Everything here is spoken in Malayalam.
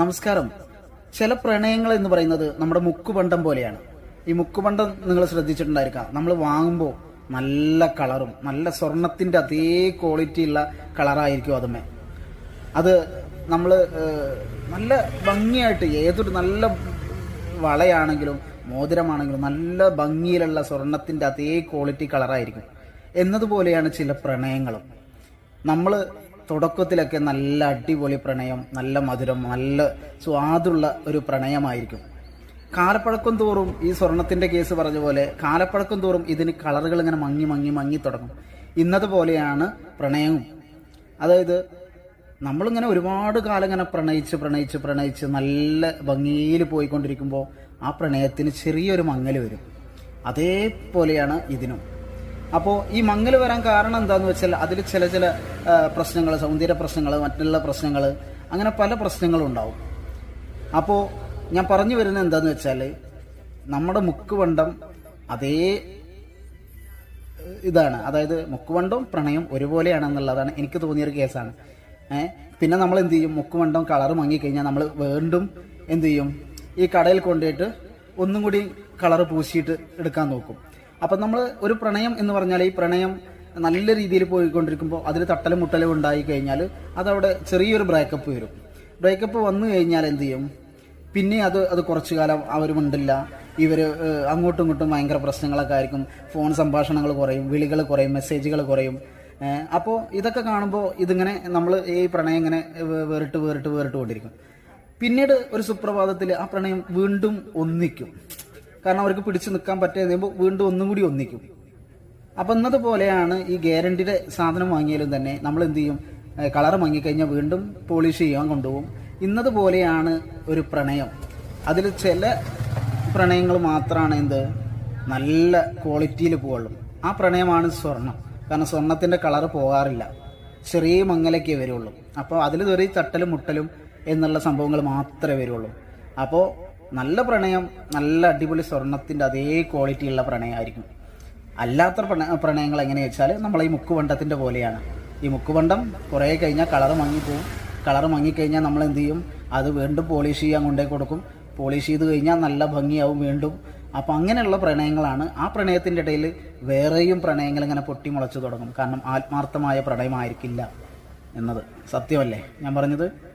നമസ്കാരം. ചില പ്രണയങ്ങൾ എന്ന് പറയുന്നത് നമ്മുടെ മുക്കുപണ്ടം പോലെയാണ്. ഈ മുക്കുപണ്ടം നിങ്ങൾ ശ്രദ്ധിച്ചിട്ടുണ്ടായിരിക്കാം. നമ്മൾ വാങ്ങുമ്പോൾ നല്ല കളറും നല്ല സ്വർണത്തിന്റെ അതേ ക്വാളിറ്റി ഉള്ള കളറായിരിക്കും അതുമേ. അത് നമ്മൾ നല്ല ഭംഗിയായിട്ട് ഏതൊരു നല്ല വളയാണെങ്കിലും മോതിരമാണെങ്കിലും നല്ല ഭംഗിയിലുള്ള സ്വർണത്തിന്റെ അതേ ക്വാളിറ്റി കളറായിരിക്കും. എന്നതുപോലെയാണ് ചില പ്രണയങ്ങളും. നമ്മൾ തുടക്കത്തിലൊക്കെ നല്ല അടിപൊളി പ്രണയം നല്ല മധുരം നല്ല സ്വാദുള്ള ഒരു പ്രണയമായിരിക്കും. കാലപ്പഴക്കം തോറും ഈ സ്വർണത്തിന്റെ കേസ് പറഞ്ഞ പോലെ കാലപ്പഴക്കം തോറും ഇതിന് കളറുകൾ ഇങ്ങനെ മങ്ങി മങ്ങി മങ്ങി തുടങ്ങും. ഇന്നത് പോലെയാണ് പ്രണയവും. അതായത് നമ്മളിങ്ങനെ ഒരുപാട് കാലം ഇങ്ങനെ പ്രണയിച്ച് പ്രണയിച്ച് പ്രണയിച്ച് നല്ല ഭംഗിയിൽ പോയിക്കൊണ്ടിരിക്കുമ്പോൾ ആ പ്രണയത്തിന് ചെറിയൊരു മങ്ങൽ വരും. അതേപോലെയാണ് ഇതിനും. അപ്പോൾ ഈ മങ്ങൽ വരാൻ കാരണം എന്താന്ന് വെച്ചാൽ അതിൽ ചില ചില പ്രശ്നങ്ങൾ സൗന്ദര്യ പ്രശ്നങ്ങൾ മറ്റുള്ള പ്രശ്നങ്ങൾ അങ്ങനെ പല പ്രശ്നങ്ങളും ഉണ്ടാവും. അപ്പോൾ ഞാൻ പറഞ്ഞു വരുന്നത് എന്താന്ന് വെച്ചാൽ നമ്മുടെ മുക്കുവണ്ടം അതേ ഇതാണ്. അതായത് മുക്കുവണ്ടവും പ്രണയം ഒരുപോലെയാണെന്നുള്ളതാണ് എനിക്ക് തോന്നിയൊരു കേസാണ്. പിന്നെ നമ്മൾ എന്ത് ചെയ്യും? മുക്കുവണ്ടം കളർ മങ്ങിക്കഴിഞ്ഞാൽ നമ്മൾ വീണ്ടും എന്ത് ചെയ്യും? ഈ കടയിൽ കൊണ്ടുപോയിട്ട് ഒന്നും കൂടി കളർ പൂശിയിട്ട് എടുക്കാൻ നോക്കും. അപ്പം നമ്മൾ ഒരു പ്രണയം എന്ന് പറഞ്ഞാൽ ഈ പ്രണയം നല്ല രീതിയിൽ പോയിക്കൊണ്ടിരിക്കുമ്പോൾ അതിൽ തട്ടലും മുട്ടലും ഉണ്ടായി കഴിഞ്ഞാൽ അതവിടെ ചെറിയൊരു ബ്രേക്കപ്പ് വരും. ബ്രേക്കപ്പ് വന്നു കഴിഞ്ഞാൽ എന്ത് ചെയ്യും? പിന്നെ അത് അത് കുറച്ചു കാലം അവർ മിണ്ടില്ല. ഇവർ അങ്ങോട്ടും ഇങ്ങോട്ടും ഭയങ്കര പ്രശ്നങ്ങളൊക്കെ ആയിരിക്കും. ഫോൺ സംഭാഷണങ്ങൾ കുറയും വിളികൾ കുറയും മെസ്സേജുകൾ കുറയും. അപ്പോൾ ഇതൊക്കെ കാണുമ്പോൾ ഇതിങ്ങനെ നമ്മൾ ഈ പ്രണയം ഇങ്ങനെ വേറിട്ട് വേറിട്ട് വേറിട്ട് കൊണ്ടിരിക്കും. പിന്നീട് ഒരു സുപ്രഭാതത്തിൽ ആ പ്രണയം വീണ്ടും ഒന്നിക്കും. കാരണം അവർക്ക് പിടിച്ചു നിൽക്കാൻ പറ്റാതെ കഴിയുമ്പോൾ വീണ്ടും ഒന്നും കൂടി ഒന്നിക്കും. അപ്പം എന്നതുപോലെയാണ് ഈ ഗ്യാരണ്ടിയുടെ സാധനം വാങ്ങിയാലും തന്നെ നമ്മൾ എന്ത് ചെയ്യും? കളർ വാങ്ങിക്കഴിഞ്ഞാൽ വീണ്ടും പോളിഷ് ചെയ്യാൻ കൊണ്ടുപോകും. ഇന്നത് പോലെയാണ് ഒരു പ്രണയം. അതിൽ ചില പ്രണയങ്ങൾ മാത്രമാണ് എന്ത്? നല്ല ക്വാളിറ്റിയിൽ പോകുള്ളൂ ആ പ്രണയമാണ് സ്വർണം. കാരണം സ്വർണത്തിന്റെ കളർ പോകാറില്ല. ചെറിയ മങ്ങലൊക്കെ വരുള്ളൂ. അപ്പോൾ അതിൽ ചെറിയ തട്ടലും മുട്ടലും എന്നുള്ള സംഭവങ്ങൾ മാത്രമേ വരുള്ളൂ. അപ്പോൾ നല്ല പ്രണയം നല്ല അടിപൊളി സ്വർണത്തിന്റെ അതേ ക്വാളിറ്റിയുള്ള പ്രണയമായിരിക്കും. അല്ലാത്ത പ്രണ പ്രണയങ്ങൾ എങ്ങനെയാ വെച്ചാൽ നമ്മൾ ഈ മുക്കുവണ്ടത്തിന്റെ പോലെയാണ്. ഈ മുക്കുവണ്ടം കുറേ കഴിഞ്ഞാൽ കളർ മങ്ങിപ്പോവും. കളർ മങ്ങിക്കഴിഞ്ഞാൽ നമ്മൾ എന്ത് ചെയ്യും അത് വീണ്ടും പോളിഷ് ചെയ്യാൻ കൊണ്ടേ കൊടുക്കും. പോളിഷ് ചെയ്ത് കഴിഞ്ഞാൽ നല്ല ഭംഗിയാവും വീണ്ടും. അപ്പോൾ അങ്ങനെയുള്ള പ്രണയങ്ങളാണ് ആ പ്രണയത്തിന്റെ ഇടയിൽ വേറെയും പ്രണയങ്ങൾ ഇങ്ങനെ പൊട്ടിമുളച്ചു തുടങ്ങും. കാരണം ആത്മാർത്ഥമായ പ്രണയമായിരിക്കില്ല എന്നത്. സത്യമല്ലേ? ഞാൻ പറഞ്ഞത്?